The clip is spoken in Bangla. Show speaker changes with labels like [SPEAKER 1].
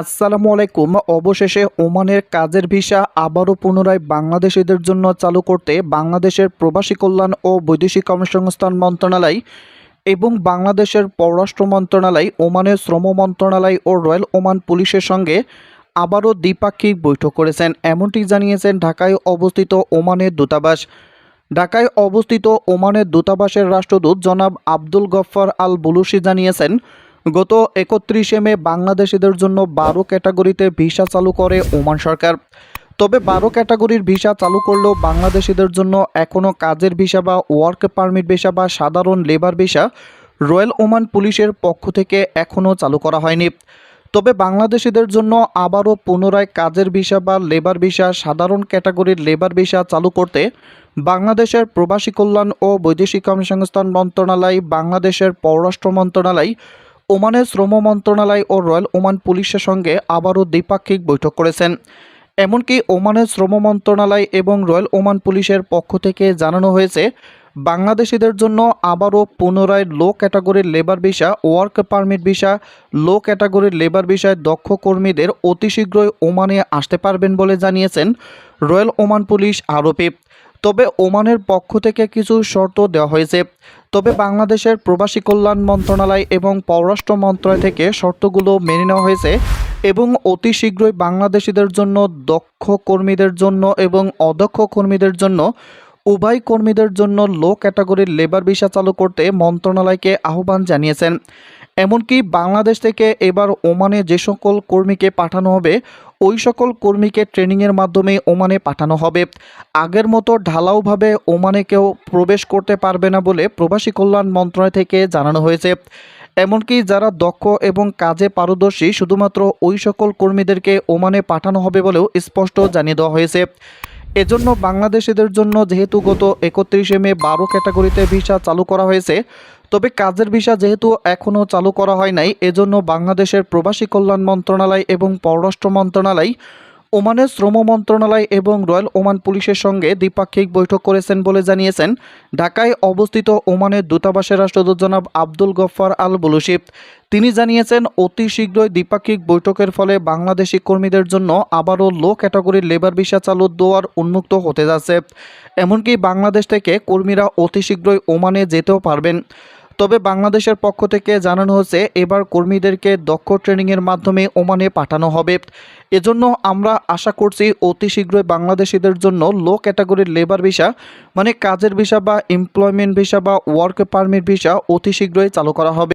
[SPEAKER 1] আসসালামু আলাইকুম। অবশেষে ওমানের কাজের ভিসা আবারও পুনরায় বাংলাদেশিদের জন্য চালু করতে বাংলাদেশের প্রবাসী কল্যাণ ও বৈদেশিক কর্মসংস্থান মন্ত্রণালয় এবং বাংলাদেশের পররাষ্ট্র মন্ত্রণালয়, ওমানের শ্রম মন্ত্রণালয় ও রয়্যাল ওমান পুলিশের সঙ্গে আবারও দ্বিপাক্ষিক বৈঠক করেছেন। এমনটি জানিয়েছেন ঢাকায় অবস্থিত ওমানের দূতাবাস। ঢাকায় অবস্থিত ওমানের দূতাবাসের রাষ্ট্রদূত জনাব আব্দুল গফফার আল বুলুসি জানিয়েছেন গত একত্রিশে মে বাংলাদেশিদের জন্য বারো ক্যাটাগরিতে ভিসা চালু করে ওমান সরকার। তবে বারো ক্যাটাগরির ভিসা চালু করলেও বাংলাদেশিদের জন্য এখনও কাজের ভিসা বা ওয়ার্ক পারমিট ভিসা বা সাধারণ লেবার ভিসা রয়্যাল ওমান পুলিশের পক্ষ থেকে এখনও চালু করা হয়নি। তবে বাংলাদেশিদের জন্য আবারও পুনরায় কাজের ভিসা বা লেবার ভিসা, সাধারণ ক্যাটাগরির লেবার ভিসা চালু করতে বাংলাদেশের প্রবাসী কল্যাণ ও বৈদেশিক কর্মসংস্থান মন্ত্রণালয়, বাংলাদেশের পররাষ্ট্র মন্ত্রণালয় ওমানের শ্রম মন্ত্রণালয় ও রয়্যাল ওমান পুলিশের সঙ্গে আবারও দ্বিপাক্ষিক বৈঠক করেছেন। এমনকি ওমানের শ্রম মন্ত্রণালয় এবং রয়্যাল ওমান পুলিশের পক্ষ থেকে জানানো হয়েছে, বাংলাদেশিদের জন্য আবারও পুনরায় লো ক্যাটাগরির labour visa, work permit visa, low ক্যাটাগরির লেবার ভিসায় দক্ষ কর্মীদের অতি শীঘ্রই ওমানে আসতে পারবেন বলে জানিয়েছেন রয়্যাল ওমান পুলিশ আরোপে। তবে ওমানের পক্ষ থেকে কিছু শর্ত দেওয়া হয়েছে। তবে বাংলাদেশের প্রবাসী কল্যাণ মন্ত্রণালয় এবং পররাষ্ট্র মন্ত্রণালয় থেকে শর্তগুলো মেনে নেওয়া হয়েছে এবং অতি শীঘ্রই বাংলাদেশিদের জন্য, দক্ষ কর্মীদের জন্য এবং অদক্ষ কর্মীদের জন্য, উভয় কর্মীদের জন্য লো ক্যাটাগরির লেবার ভিসা চালু করতে মন্ত্রণালয়কে আহ্বান জানিয়েছেন। এমনকি বাংলাদেশ থেকে এবার ওমানে যে সকল কর্মীকে পাঠানো হবে, ওই সকল কর্মীকে ট্রেনিংয়ের মাধ্যমে ওমানে পাঠানো হবে। আগের মতো ঢালাওভাবে ওমানে কেউ প্রবেশ করতে পারবে না বলে প্রবাসী কল্যাণ মন্ত্রণালয় থেকে জানানো হয়েছে। এমনকি যারা দক্ষ এবং কাজে পারদর্শী, শুধুমাত্র ওই সকল কর্মীদেরকে ওমানে পাঠানো হবে বলেও স্পষ্ট জানিয়ে দেওয়া হয়েছে। এজন্য বাংলাদেশিদের জন্য যেহেতু গত একত্রিশে মে বারো ক্যাটাগরিতে ভিসা চালু করা হয়েছে, তবে কাজের ভিসা যেহেতু এখনও চালু করা হয় নাই, এজন্য বাংলাদেশের প্রবাসী কল্যাণ মন্ত্রণালয় এবং পররাষ্ট্র মন্ত্রণালয় ওমানের শ্রম মন্ত্রণালয় এবং রয়্যাল ওমান পুলিশের সঙ্গে দ্বিপাক্ষিক বৈঠক করেছেন বলে জানিয়েছেন ঢাকায় অবস্থিত ওমানের দূতাবাসের রাষ্ট্রদূত জনাব আব্দুল গফফার আল বুলুশিব। তিনি জানিয়েছেন, অতি শীঘ্রই দ্বিপাক্ষিক বৈঠকের ফলে বাংলাদেশি কর্মীদের জন্য আবারও লো ক্যাটাগরির লেবার ভিসা চালু দেওয়ার উন্মুক্ত হতে যাচ্ছে। এমনকি বাংলাদেশ থেকে কর্মীরা অতি শীঘ্রই ওমানে যেতেও পারবেন। তবে বাংলাদেশের পক্ষ থেকে জানানো হয়েছে, এবার কর্মীদেরকে দক্ষ ট্রেনিংয়ের মাধ্যমে ওমানে পাঠানো হবে। এজন্য আমরা আশা করছি অতি শীঘ্রই বাংলাদেশিদের জন্য লো ক্যাটাগরির লেবার ভিসা মানে কাজের ভিসা বা এমপ্লয়মেন্ট ভিসা বা ওয়ার্ক পারমিট ভিসা অতি শীঘ্রই চালু করা হবে।